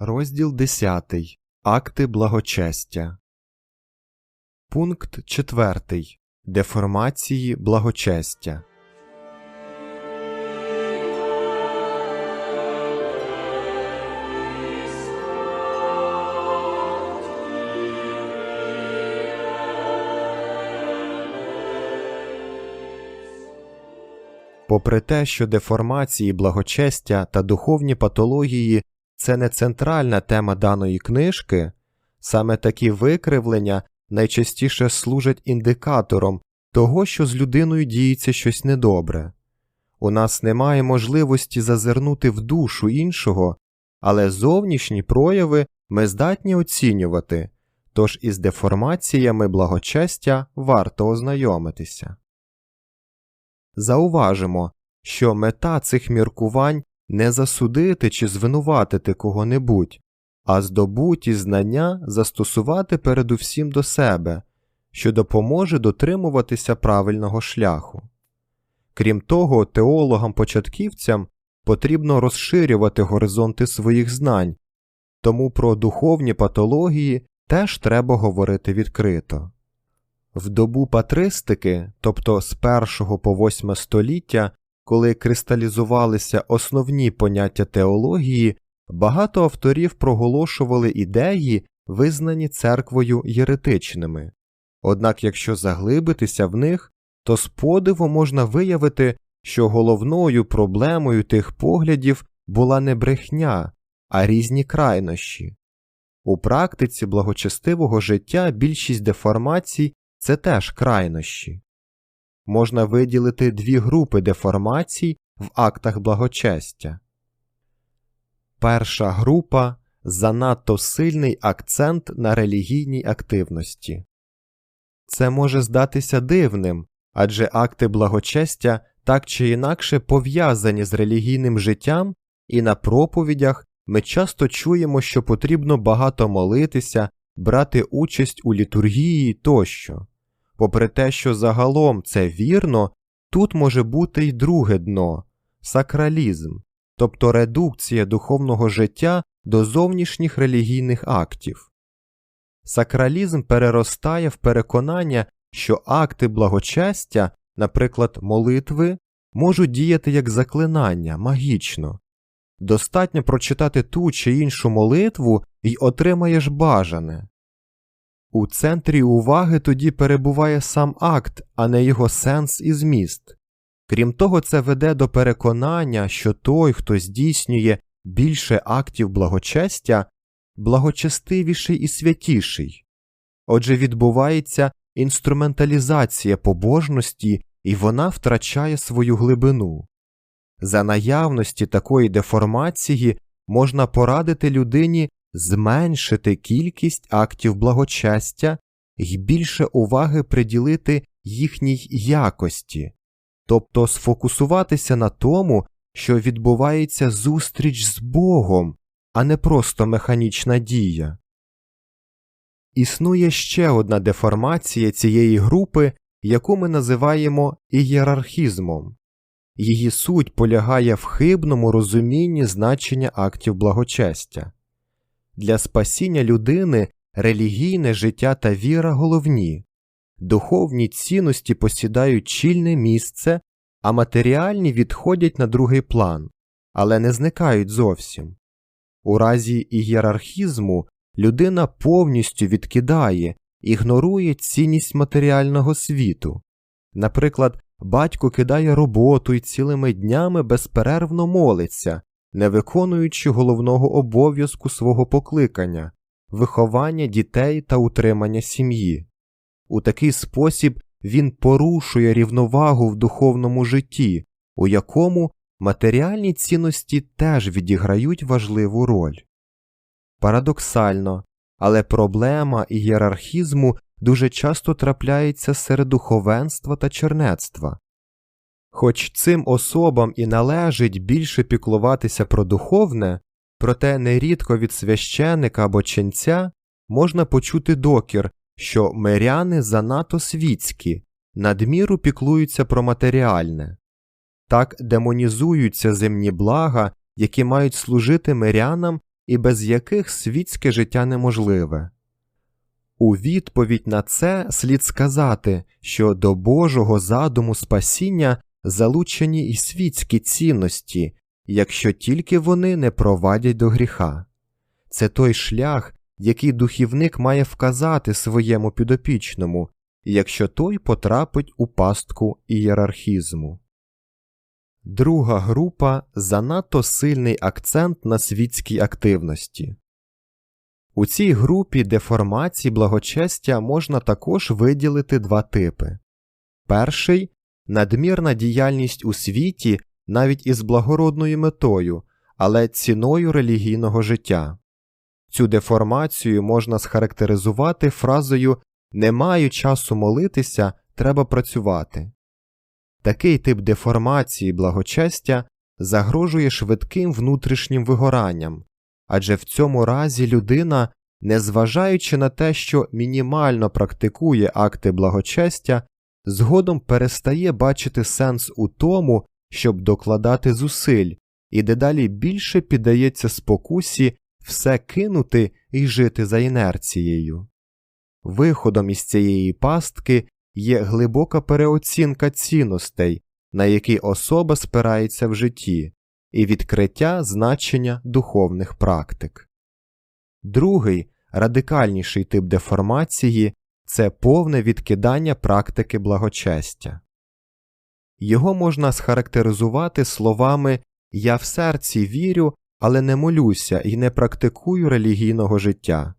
Розділ 10. Акти благочестя. Пункт 4. Деформації благочестя. Попри те, що деформації благочестя та духовні патології це не центральна тема даної книжки, саме такі викривлення найчастіше служать індикатором того, що з людиною діється щось недобре. У нас немає можливості зазирнути в душу іншого, але зовнішні прояви ми здатні оцінювати, тож із деформаціями благочестя варто ознайомитися. Зауважимо, що мета цих міркувань не засудити чи звинуватити кого-небудь, а здобуті знання застосувати передусім до себе, що допоможе дотримуватися правильного шляху. Крім того, теологам-початківцям потрібно розширювати горизонти своїх знань, тому про духовні патології теж треба говорити відкрито. В добу патристики, тобто з 1 по 8 століття, коли кристалізувалися основні поняття теології, багато авторів проголошували ідеї, визнані церквою єретичними. Однак, якщо заглибитися в них, то з подиву можна виявити, що головною проблемою тих поглядів була не брехня, а різні крайнощі. У практиці благочестивого життя більшість деформацій це теж крайнощі. Можна виділити дві групи деформацій в актах благочестя. Перша група занадто сильний акцент на релігійній активності. Це може здатися дивним, адже акти благочестя так чи інакше пов'язані з релігійним життям, і на проповідях ми часто чуємо, що потрібно багато молитися, брати участь у літургії тощо. Попри те, що загалом це вірно, тут може бути й друге дно сакралізм, тобто редукція духовного життя до зовнішніх релігійних актів. Сакралізм переростає в переконання, що акти благочестя, наприклад, молитви, можуть діяти як заклинання магічно. Достатньо прочитати ту чи іншу молитву і отримаєш бажане. У центрі уваги тоді перебуває сам акт, а не його сенс і зміст. Крім того, це веде до переконання, що той, хто здійснює більше актів благочестя, благочестивіший і святіший. Отже, відбувається інструменталізація побожності, і вона втрачає свою глибину. За наявності такої деформації можна порадити людині зменшити кількість актів благочестя і більше уваги приділити їхній якості, тобто сфокусуватися на тому, що відбувається зустріч з Богом, а не просто механічна дія. Існує ще одна деформація цієї групи, яку ми називаємо ієрархізмом. Її суть полягає в хибному розумінні значення актів благочестя. Для спасіння людини релігійне життя та віра головні, духовні цінності посідають чільне місце, а матеріальні відходять на другий план, але не зникають зовсім. У разі ієрархізму людина повністю відкидає, ігнорує цінність матеріального світу. Наприклад, батько кидає роботу і цілими днями безперервно молиться, не виконуючи головного обов'язку свого покликання виховання дітей та утримання сім'ї. У такий спосіб він порушує рівновагу в духовному житті, у якому матеріальні цінності теж відіграють важливу роль. Парадоксально, але проблема ієрархізму дуже часто трапляється серед духовенства та чернецтва. Хоч цим особам і належить більше піклуватися про духовне, проте нерідко від священика або ченця можна почути докір, що миряни занадто світські, надміру піклуються про матеріальне, так демонізуються земні блага, які мають служити мирянам і без яких світське життя неможливе. У відповідь на це слід сказати, що до Божого задуму спасіння залучені і світські цінності, якщо тільки вони не провадять до гріха. Це той шлях, який духівник має вказати своєму підопічному, якщо той потрапить у пастку ієрархізму. Друга група занадто сильний акцент на світській активності. У цій групі деформацій благочестя можна також виділити два типи. Перший надмірна діяльність у світі навіть із благородною метою, але ціною релігійного життя. Цю деформацію можна схарактеризувати фразою Не маю часу молитися, треба працювати. Такий тип деформації благочестя загрожує швидким внутрішнім вигоранням, адже в цьому разі людина, незважаючи на те, що мінімально практикує акти благочестя, згодом перестає бачити сенс у тому, щоб докладати зусиль, і дедалі більше піддається спокусі все кинути і жити за інерцією. Виходом із цієї пастки є глибока переоцінка цінностей, на які особа спирається в житті, і відкриття значення духовних практик. Другий, радикальніший тип деформації це повне відкидання практики благочестя. Його можна схарактеризувати словами Я в серці вірю, але не молюся і не практикую релігійного життя.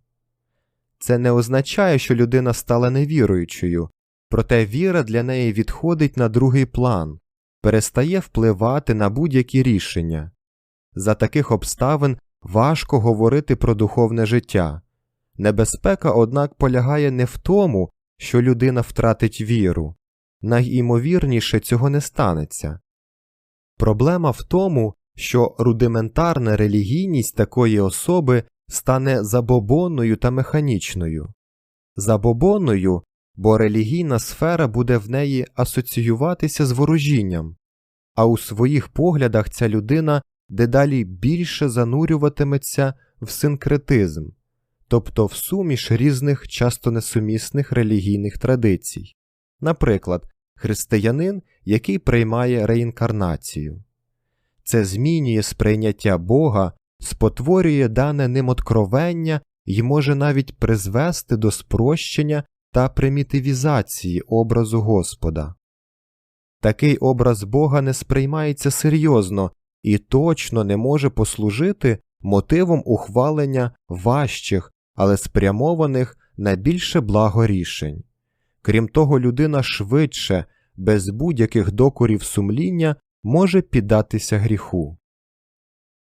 Це не означає, що людина стала невіруючою, проте віра для неї відходить на другий план, перестає впливати на будь-які рішення. За таких обставин важко говорити про духовне життя. Небезпека, однак, полягає не в тому, що людина втратить віру, найімовірніше цього не станеться. Проблема в тому, що рудиментарна релігійність такої особи стане забобонною та механічною. Забобонною, бо релігійна сфера буде в неї асоціюватися з ворожінням, а у своїх поглядах ця людина дедалі більше занурюватиметься в синкретизм, тобто в суміш різних часто несумісних релігійних традицій, наприклад, християнин, який приймає реінкарнацію. Це змінює сприйняття Бога, спотворює дане ним откровення і може навіть призвести до спрощення та примітивізації образу Господа. Такий образ Бога не сприймається серйозно і точно не може послужити мотивом ухвалення важчих, але спрямованих на більше благо рішень. Крім того, людина швидше, без будь-яких докорів сумління, може піддатися гріху.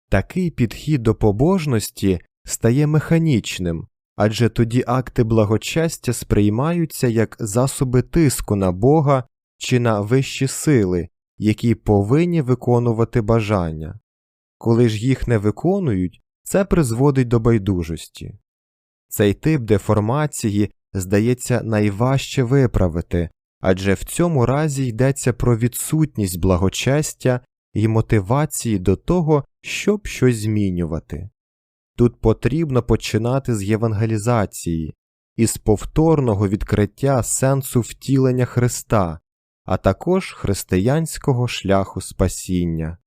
Такий підхід до побожності стає механічним, адже тоді акти благочестя сприймаються як засоби тиску на Бога чи на вищі сили, які повинні виконувати бажання. Коли ж їх не виконують, це призводить до байдужості. Цей тип деформації здається найважче виправити, адже в цьому разі йдеться про відсутність благочестя і мотивації до того, щоб щось змінювати. Тут потрібно починати з євангелізації, із повторного відкриття сенсу втілення Христа, а також християнського шляху спасіння.